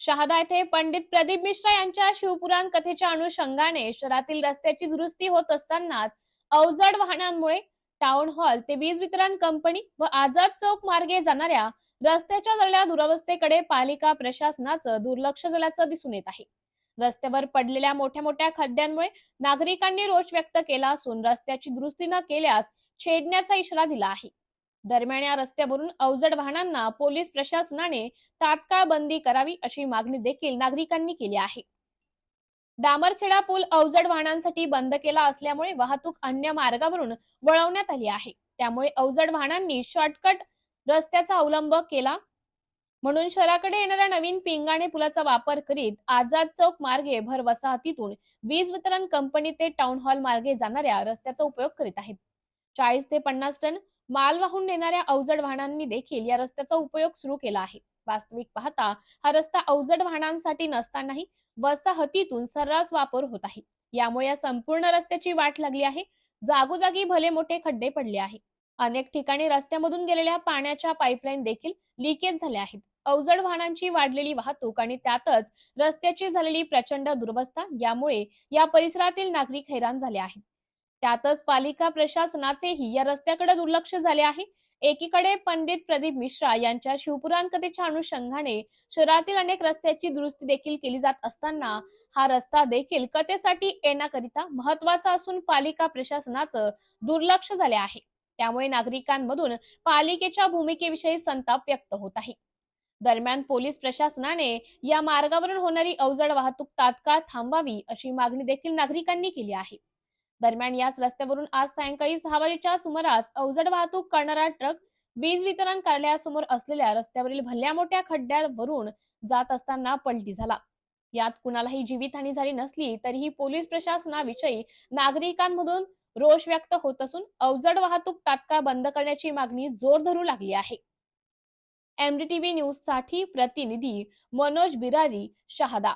शहादा येथे पंडित प्रदीप मिश्रा यांच्या शिवपुराण कथेच्या अनुषंगाने शहरातील रस्त्याची दुरुस्ती होत असतानाच अवजड वाहनांमुळे टाउन हॉल ते वीज वितरण कंपनी व आझाद चौक मार्गे जाणाऱ्या रस्त्याच्या झालेल्या दुरवस्थेकडे पालिका प्रशासनाचं दुर्लक्ष झाल्याचं दिसून येत आहे. रस्त्यावर पडलेल्या मोठ्या मोठ्या खड्ड्यांमुळे नागरिकांनी रोष व्यक्त केला असून रस्त्याची दुरुस्ती न केल्यास छेडण्याचा इशारा दिला आहे. दरम्यान या रस्त्यावरून अवजड वाहनांना पोलीस प्रशासनाने तात्काळ बंदी करावी अशी मागणी देखील नागरिकांनी केली आहे. डामरखेडा पूल अवजड वाहनांसाठी बंद केला असल्यामुळे वाहतूक अन्य मार्गावरून वळवण्यात आली आहे. त्यामुळे अवजड वाहनांनी शॉर्टकट रस्त्याचा अवलंब केला. म्हणून शहराकडे येणाऱ्या नवीन पिंगाणे पुलाचा वापर करीत आझाद चौक मार्गे भर वसाहतीतून वीज वितरण कंपनी ते टाउन हॉल मार्गे जाणाऱ्या रस्त्याचा उपयोग करीत आहेत. चाळीस ते पन्नास टन माल वाहून नेणाऱ्या अवजड वाहनांनी देखील या रस्त्याचा उपयोग सुरू केला आहे. वास्तविक पाहता हा रस्ता अवजड वाहनांसाठी नसतानाही वसाहतीतून सर्रास वापर होत आहे. यामुळे या संपूर्ण रस्त्याची वाट लागली आहे. जागोजागी भले मोठे खड्डे पडले आहे अनेक ठिकाणी रस्त्यामधून गेलेल्या पाण्याच्या पाईपलाईन देखील लिकेज झाल्या आहेत. अवजड वाहनांची वाढलेली वाहतूक आणि त्यातच रस्त्याची झालेली प्रचंड दुर्वस्था यामुळे या परिसरातील नागरिक हैराण झाले आहेत. त्यातच पालिका प्रशासनाचेही या रस्त्याकडे दुर्लक्ष झाले आहे. एकीकडे पंडित प्रदीप मिश्रा यांच्या शिवपुराण कथेच्या अनुषंगाने शहरातील अनेक रस्त्याची दुरुस्ती देखील केली जात असताना हा रस्ता देखील कथेसाठी येण्याकरिता महत्त्वाचा असून पालिका प्रशासनाचं दुर्लक्ष झाले आहे. त्यामुळे नागरिकांमधून पालिकेच्या भूमिकेविषयी संताप व्यक्त होत आहे. दरम्यान पोलीस प्रशासनाने या मार्गावरून होणारी अवजड वाहतूक तात्काळ थांबावी अशी मागणी देखील नागरिकांनी केली आहे. दरम्यान याच रस्त्यावरून आज सायंकाळी सहा वाजेच्या सुमारास अवजड वाहतूक करणारा ट्रक वीज वितरण कार्यालयासमोर असलेल्या रस्त्यावरील भल्या मोठ्या खड्ड्यावरून जात असताना पलटी झाला. यात कुणालाही जीवितहानी झाली नसली तरीही पोलीस प्रशासनाविषयी नागरिकांमधून रोष व्यक्त होत असून अवजड वाहतूक तात्काळ बंद करण्याची मागणी जोर धरू लागली आहे. एमडीटीव्ही न्यूजसाठी प्रतिनिधी मनोज बिरारी शहादा